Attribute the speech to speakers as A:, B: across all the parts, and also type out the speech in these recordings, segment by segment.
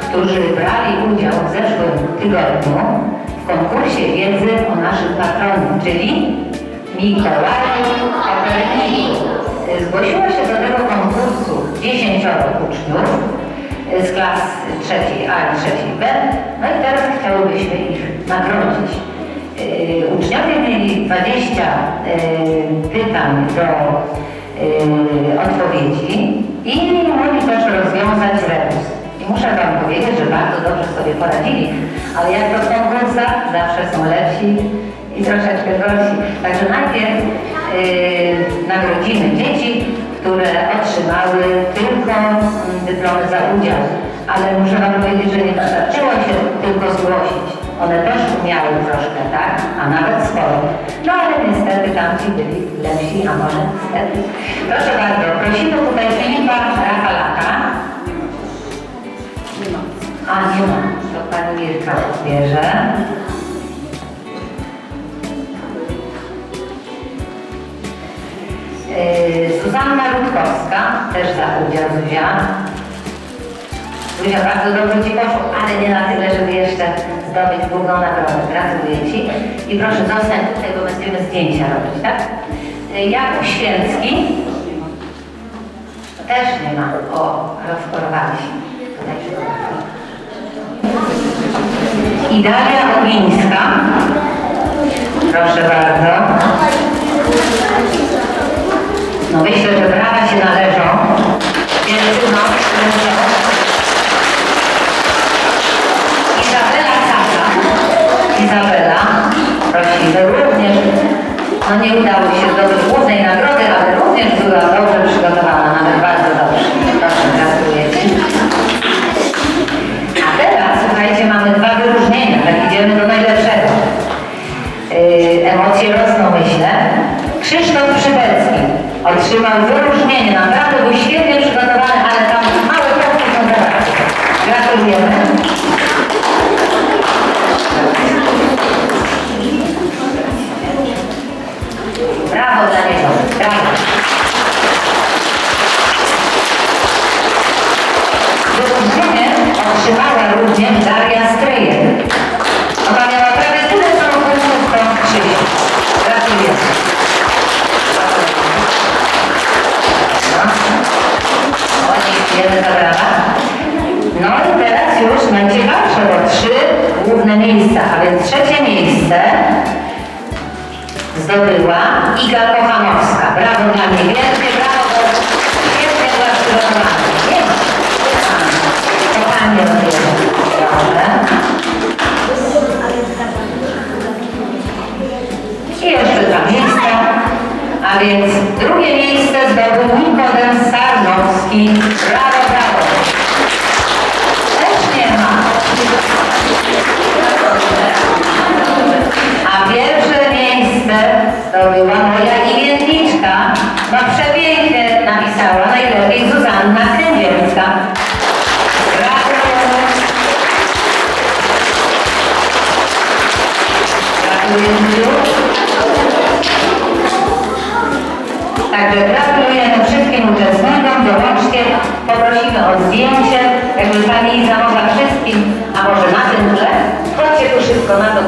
A: którzy brali udział w zeszłym tygodniu w konkursie wiedzy o naszym patronie, czyli Mikołaju Koperniku. Zgłosiło się do tego konkursu 10 uczniów z klas trzeciej A i trzeciej B, no i teraz chciałybyśmy ich nagrodzić. Yy, Uczniowie mieli 20 yy, pytań do yy, odpowiedzi i mieli też rozwiązać rebus. Muszę Wam powiedzieć, że bardzo dobrze sobie poradzili, ale jak to w zawsze są lepsi i troszeczkę gorsi. Także najpierw yy, nagrodzimy dzieci, które otrzymały tylko mm, dyplomy za udział. Ale muszę Wam powiedzieć, że nie wystarczyło się tylko zgłosić. One też umiały troszkę, tak? A nawet sporo. No ale niestety tamci byli lepsi, a może niestety. Proszę bardzo, prosimy tutaj Filipa Rafalaka. A nie ma, to pani Mirka odbierze. Yy, Zuzanna Rutkowska, też za udział Zuzia. Zuzia, bardzo dobrze Ci poszło, ale nie na tyle, żeby jeszcze zdobyć drugą nagrodę. Gratuluję Ci. I proszę zostań tutaj, bo będziemy zdjęcia robić, tak? Yy, Jakub Święcki. Też nie ma. O, rozporowali się. Tutaj przygotowali. I Daria Ogińska. Proszę bardzo. No myślę, że brawa się należą. Dziewczyno. Izabela Sasa. Izabela, prosimy również. No nie udało Krzysztof Przybelski otrzymał wyróżnienie. Naprawdę był świetnie przygotowany, ale tam małe punkty są zabrakły. Gratulujemy. Brawo dla niego. Brawo. Już najciekawsze, bo trzy główne miejsca, a więc trzecie miejsce zdobyła Iga Kochanowska. Brawo dla niej, wielkie brawo, świetnie była. Także gratulujemy wszystkim uczestnikom, dołączcie, poprosimy o zdjęcie, jakby Pani Iza mogła wszystkim, a może na tym tle, chodźcie tu szybko na to.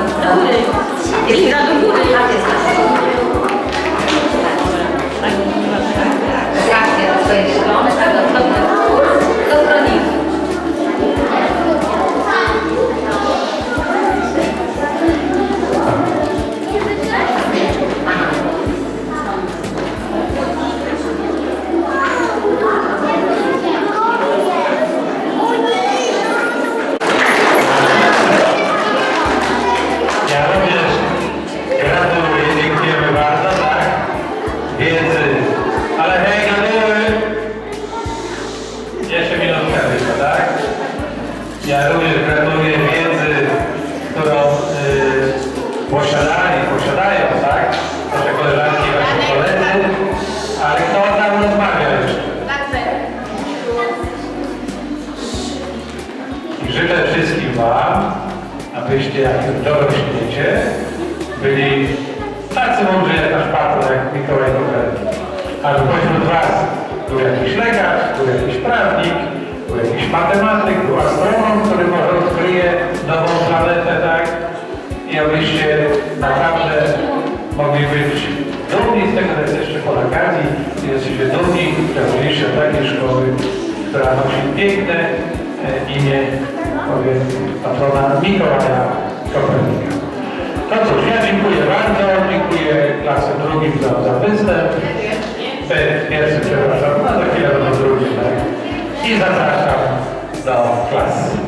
B: Jeszcze minutkę tylko, tak? Ja również gratuluję wiedzy, którą y, posiadali, posiadają, tak? Nasze koleżanki wasi koledzy. Ale kto tam rozmawia jeszcze? I życzę wszystkim Wam, abyście jak już dorośniecie, byli tacy mądrzy jak nasz patron, jak Mikołaj Kopernik. A że pośród Was był jakiś lekarz, był jakiś prawnik, był jakiś matematyk, był astronom, który może odkryje nową planetę, tak? I abyście naprawdę mogli być dumni z tego, że jesteście Polakami jesteście dumni, że byliście takiej szkoły, która nosi piękne e, imię, powiem, patrona Mikołaja Kopernika. No cóż, ja dziękuję bardzo, dziękuję klasy drugim za, za występ. Pierwszy, przepraszam, I zapraszam do klasy.